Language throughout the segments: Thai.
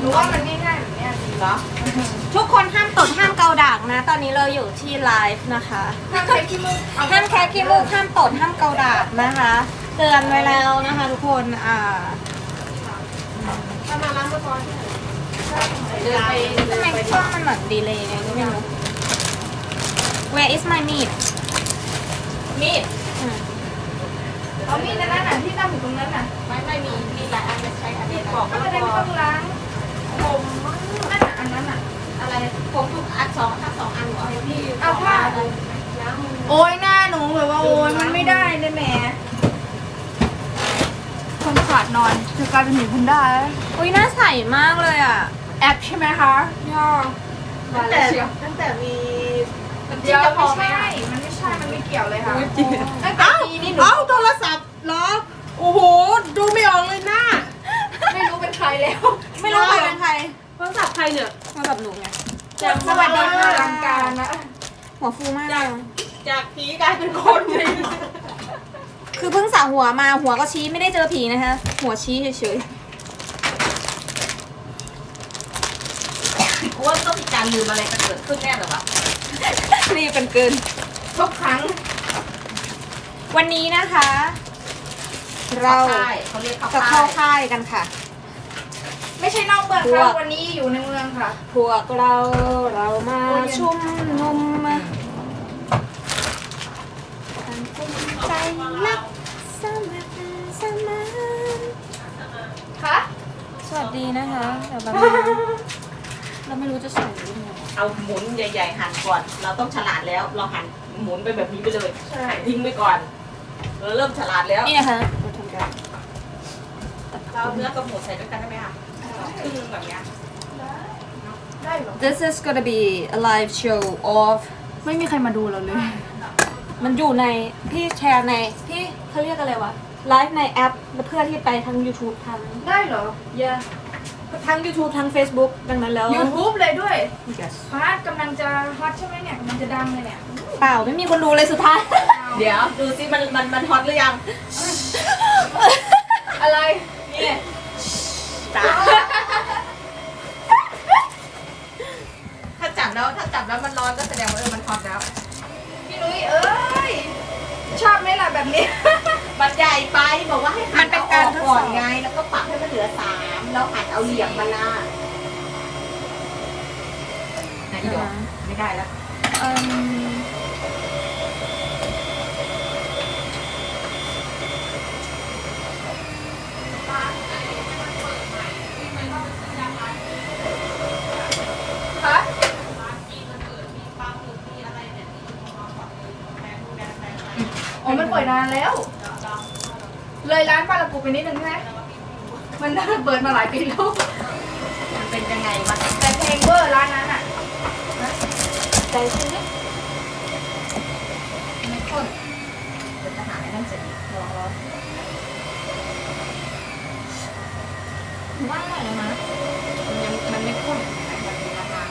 หนูว่ามันง่ายๆแบบเนี้ยดีเหรอทุกคนห้ามตดห้ามเกาดากนะ ตอนนี้เราอยู่ที่ไลฟ์นะคะห้ามใช้ขี้มูกเอาห้ามแคะขี้มูกห้ามตดห้ามเกาดากนะคะเตือนไว้แล้วนะคะทุกคนอ่าถ้ามาล้างมือก่อนเดินไปทำไมกล้องมันแบบดีเลยไงก็ไม่รู้ Where is my meat มีดอืมเอามีดนั่นน่ะที่ตั้งอยู่ตรงนั้นน่ะไม่ไม่มีมีหลายอันจะใช้อันนี้บอกก็แล้วจะได้ก็ไม่ต้องล้าง ผมนั่นน่ะอันนั้นน่ะอะไรผมทุกอันสองทั้งสองอันหนูเอาให้พี่เอาผ้าล้างมือโอ้ยหน้าหนูแบบว่าโอ้ยมันไม่ได้เลยแหมคนขาดนอนจะกลายเป็นหมีแพนด้าแล้วอุ้ยน่าใสมากเลยอะ แอปใช่ไหมคะย่อตั้งแต่ตั้งแต่มีน้ำจิ้เดี๋มยวกระเพาะไม่ไหมใช่ มันไม่ใช่ มันไม่เกี่ยวเลยค่ะจริง แล้ว ไม่รู้ใครเป็นใครโทรศัพท์ใครเนี่ยมากับหนูไงสวัสดีค่ะอลังการนะ หัวฟูมากเลยจากผีกลายเป็นคนเลยคือเพิ่งสระหัวมาหัวก็ชี้ไม่ได้เจอผีนะคะ หัวชี้เฉยว่าต้องมีการลืมอะไรกันเกิดขึ้นแน่เลยวะๆรีบเป็นเกินทุกครั้ง วันนี้นะคะ เราใช่เขาเรียกเขาจะเข้าค่ายกันค่ะไม่ ใช่นอกเมืองพวค่ะกวันนี้อยู่ในเมืองค่ะ พวกเราเรามาชุมนุมกันเป็นใจรักสมัครสมานค่ะสวัสดีนะคะแต่แบบนี้เราไม่รู้จะใส่ยังไงเอาหมุนใหญ่ ๆ หั่นก่อน เราต้องฉลาดแล้ว เราหั่นหมุนไปแบบนี้ไปเลยใช่ทิ้งไปก่อนเราเริ่มฉลาดแล้วนี่นะคะเราทำการเราเอาเนื้อกับหมูใส่ด้วยกันได้ไหมคะ ครึ่งหนึงแบบเนี้ยได้เหรอ This is gonna be a live show of ไม่มีใครมาดูเราเลย มันอยู่ในพี่แชร์ในพี่เขาเรียกอะไรวะไลฟ์ในแอปแล้วเพื่อที่ไปทั้ง YouTube ทั้งได้เหรอ เยอะทั้ง YouTube ทั้ง Facebook ดังนั้นแล้ว YouTube เลยด้วย Yes ฮาร์ดกำลังจะฮอตใช่ไหมเนี่ยกำลังจะดังเลยเนี่ยเปล่าไม่มีคนดูเลยสุดท้าย เดี๋ยว ดูซิมันมันมันฮอตหรือยัง อะไรนี่ ตาถ้าจับแล้วถ้าจับแล้วมันร้อนก็แสดงว่าเออมันฮอตแล้ว พี่นุ้ยเอ้ย ชอบไหมล่ะแบบนี้ มันใหญ่ไปบอกว่าให้มัหั่นเป็นการทดสอบก่อนไง แล้วก็ปรับให้มันเหลือสามแล้วหั่นเอาเหลี่ยมมันนะไหนเดี๋ยวไม่ได้แล้ว เอิ่ม คะ อ๋อมันเปิดนานแล้ว เลยร้านปลาละกูไปนิดนึงใช่ไหมมันน่าจะเปิดมาหลายปีแล้วมันเป็นยังไงวะแต่เพลงเวอร์ร้านนั้นอะใจชื้น ไม่ข้น เดี๋ยวจะหาไอ้นั่นเสร็จรอรอ ว่าอร่อยแล้วนะ มันยังมันไม่ข้นมันเป็นราคา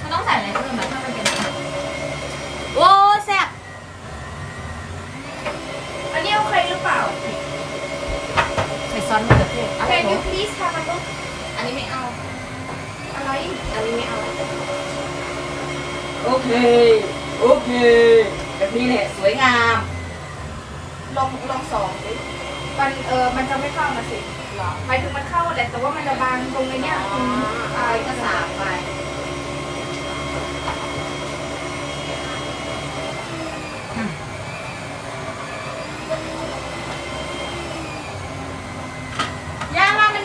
มันต้องใส่อะไรเพิ่มไหมถ้ามันเป็นโอ้แซ่บ อันนี้โอเคหรือเปล่า ใส่ซอสมะเขือเทศอะไร Can เน you อะ please have a look อันนี้ไม่เอา อะไรอันนี้ไม่เอาโอเคโอเคแบบนี้แหละสวยงาม ลองลองสองดิมันเออมันจะไม่เข้ามาสิหรอหมายถึงมันเข้าแหละแต่ว่ามันจะบางตรงไอ้เนี่ยตรงอ่าก็สามไป ย่าว่ามัน